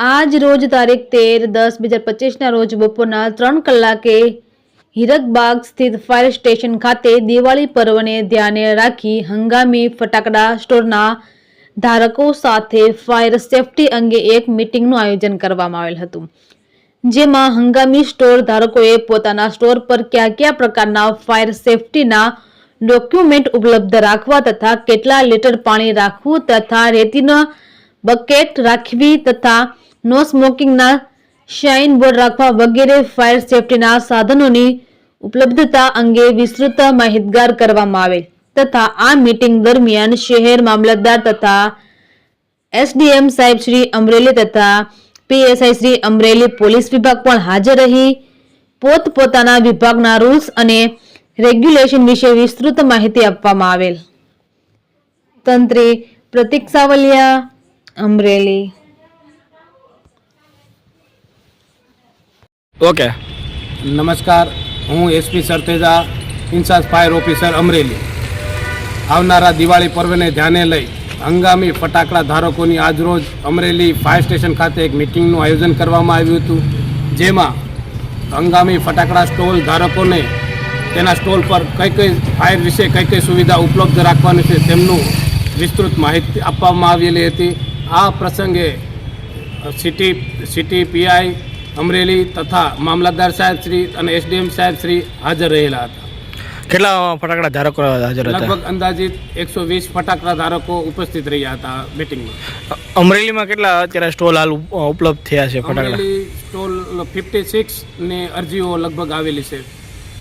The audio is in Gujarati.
આજ રોજ તારીખ તેર દસ બે હજાર પચીસના રોજ બપોરના ત્રણ કલાકે હીરકબાગ સ્થિત ફાયર સ્ટેશન ખાતે દિવાળી પર્વને ધ્યાને રાખી હંગામી ફટાકડા સ્ટોરના ધારકો સાથે ફાયર સેફટી અંગે એક મિટિંગનું આયોજન કરવામાં આવેલ હતું. જેમાં હંગામી સ્ટોર ધારકોએ પોતાના સ્ટોર પર કયા કયા પ્રકારના ફાયર સેફટીના ડોક્યુમેન્ટ ઉપલબ્ધ રાખવા તથા કેટલા લીટર પાણી રાખવું તથા રેતીના બકેટ રાખવી તથા નો સ્મોકિંગના શાઇન બોર્ડ રાખવા વગેરે ફાયર સેફટીના સાધનોની ઉપલબ્ધતા અંગે વિસ્તૃત માહિતગાર કરવામાં આવેલ તથા આ મીટિંગ દરમિયાન શહેર મામલતદાર તથા એસડીએમ સાહેબ શ્રી અમરેલી તથા પીએસઆઈ શ્રી અમરેલી પોલીસ વિભાગ પણ હાજર રહી. પોતપોતાના વિભાગના રૂલ્સ અને રેગ્યુલેશન વિશે વિસ્તૃત માહિતી આપવામાં આવેલ. તંત્રી પ્રતિક સાવલિયા અમરેલી. ઓકે. નમસ્કાર, હું SP Sarteja, in-charge fire officer Amreli. આવનારા દિવાળી પર્વને ધ્યાને લઈ હંગામી ફટાકડા ધારકોની આજરોજ અમરેલી ફાયર સ્ટેશન ખાતે એક મિટિંગનું આયોજન કરવામાં આવ્યું હતું, જેમાં હંગામી ફટાકડા સ્ટોલ ધારકોને તેના સ્ટોલ પર કઈ કઈ ફાયર વિશે કઈ કઈ સુવિધા ઉપલબ્ધ રાખવાની છે તેમનું વિસ્તૃત માહિતી આપવામાં આવેલી હતી. આ પ્રસંગે સિટી સિટી પીઆઈ અમરેલી તથા મામલતદાર સાહેબ શ્રી અને એસડીએમ સાહેબ શ્રી હાજર રહેલા હતા. કેટલા ફટાકડા ધારકો હાજર હતા? લગભગ અંદાજિત એકસો વીસ ફટાકડા ધારકો ઉપસ્થિત રહ્યા હતા મિટિંગમાં અમરેલીમાં કેટલા અત્યારે સ્ટોલ હાલ ઉપલબ્ધ થયા છે ફટાકડા? સ્ટોલ ફિફ્ટી સિક્સ ને અરજીઓ લગભગ આવેલી છે.